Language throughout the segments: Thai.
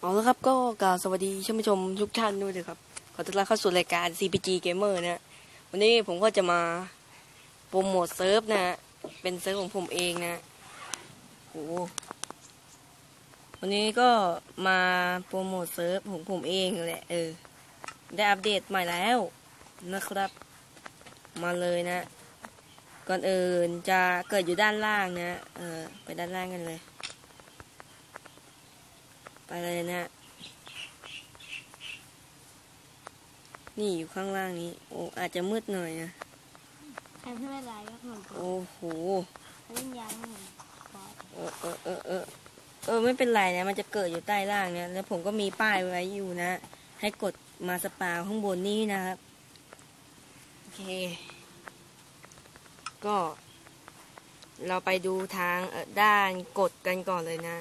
นะครับก็กล่าวสวัสดีท่านผู้ชมทุกท่านด้วยนะครับ ขอต้อนรับเข้าสู่รายการ CPG Gamer นะ วันนี้ผมก็จะมาโปรโมทเซิร์ฟนะเป็นเซิร์ฟของผมเองนะโอ้วันนี้ก็มาโปรโมทเซิร์ฟของผมเองแหละเออ ได้อัปเดตใหม่แล้วนะครับ มาเลยนะ ก่อนอื่นจะเกิดอยู่ด้านล่างนะ เออไปด้านล่างกันเลย ไปเลยนะ นี่อยู่ข้างล่างนี้ โอ้อาจจะมืดหน่อยนะแต่ไม่เป็นไรครับเหมือนกันโอ้โหเล่นยางเหมือนกันเออเออเออเออเออไม่เป็นไรนะ มันจะเกิดอยู่ใต้ล่างเนี่ยแล้วผมก็มีป้ายไว้อยู่นะ ให้กดมาสปาข้างบนนี้นะครับ โอเค ก็ เราไปดูทางเอ่อด้านกดกันก่อนเลยนะ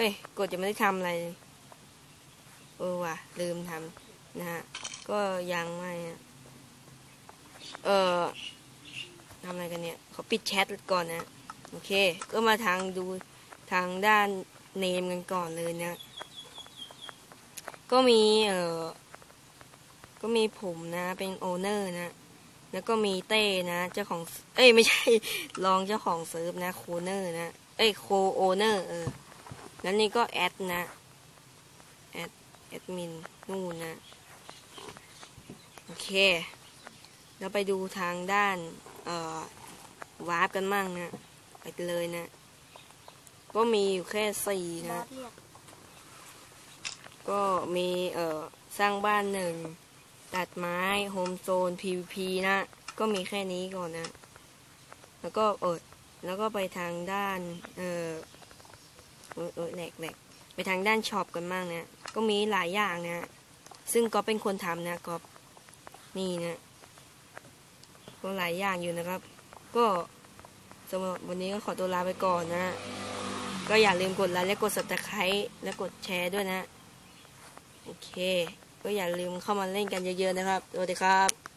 เอ้ยกดจะไม่ได้ทำอะไร เออว่ะ ลืมทำนะฮะ ก็ยังไม่เออทำอะไรกันเนี่ย ขอปิดแชทก่อนนะ โอเค ก็มาทางดูทางด้านเนมกันก่อนเลยนะ ก็มีเออก็มีผมนะ เป็นโอเนอร์นะ แล้วก็มีเต้นะ เจ้าของ เอ้ย ไม่ใช่ รองเจ้าของเซิร์ฟนะ โคเนอร์นะ เอ้ย โคโอเนอร์ เออ แล้วนี่ก็แอดนะแอดแอดมินนู่นนะโอเคเราไปดูทางด้านเอ่อวาร์ปกันมั่งนะไปเลยนะ ก็มีอยู่แค่สี่นะ ก็มีเอ่อสร้างบ้านหนึ่งตัดไม้โฮมโซน PVP นะ ก็มีแค่นี้ก่อนนะ แล้วก็เออแล้วก็ไปทางด้านเอ่อ เออเออแหลกแหลกไปทางด้านช็อปกันบ้างนะก็มีหลายอย่างนะ ซึ่งก็เป็นคนทำนะก็นี่นะก็หลายอย่างอยู่นะครับ ก็สำหรับวันนี้ก็ขอตัวลาไปก่อนนะ ก็อย่าลืมกดไลค์และกด subscribe และกดแชร์ด้วยนะ โอเค ก็อย่าลืมเข้ามาเล่นกันเยอะๆนะครับสวัสดีครับ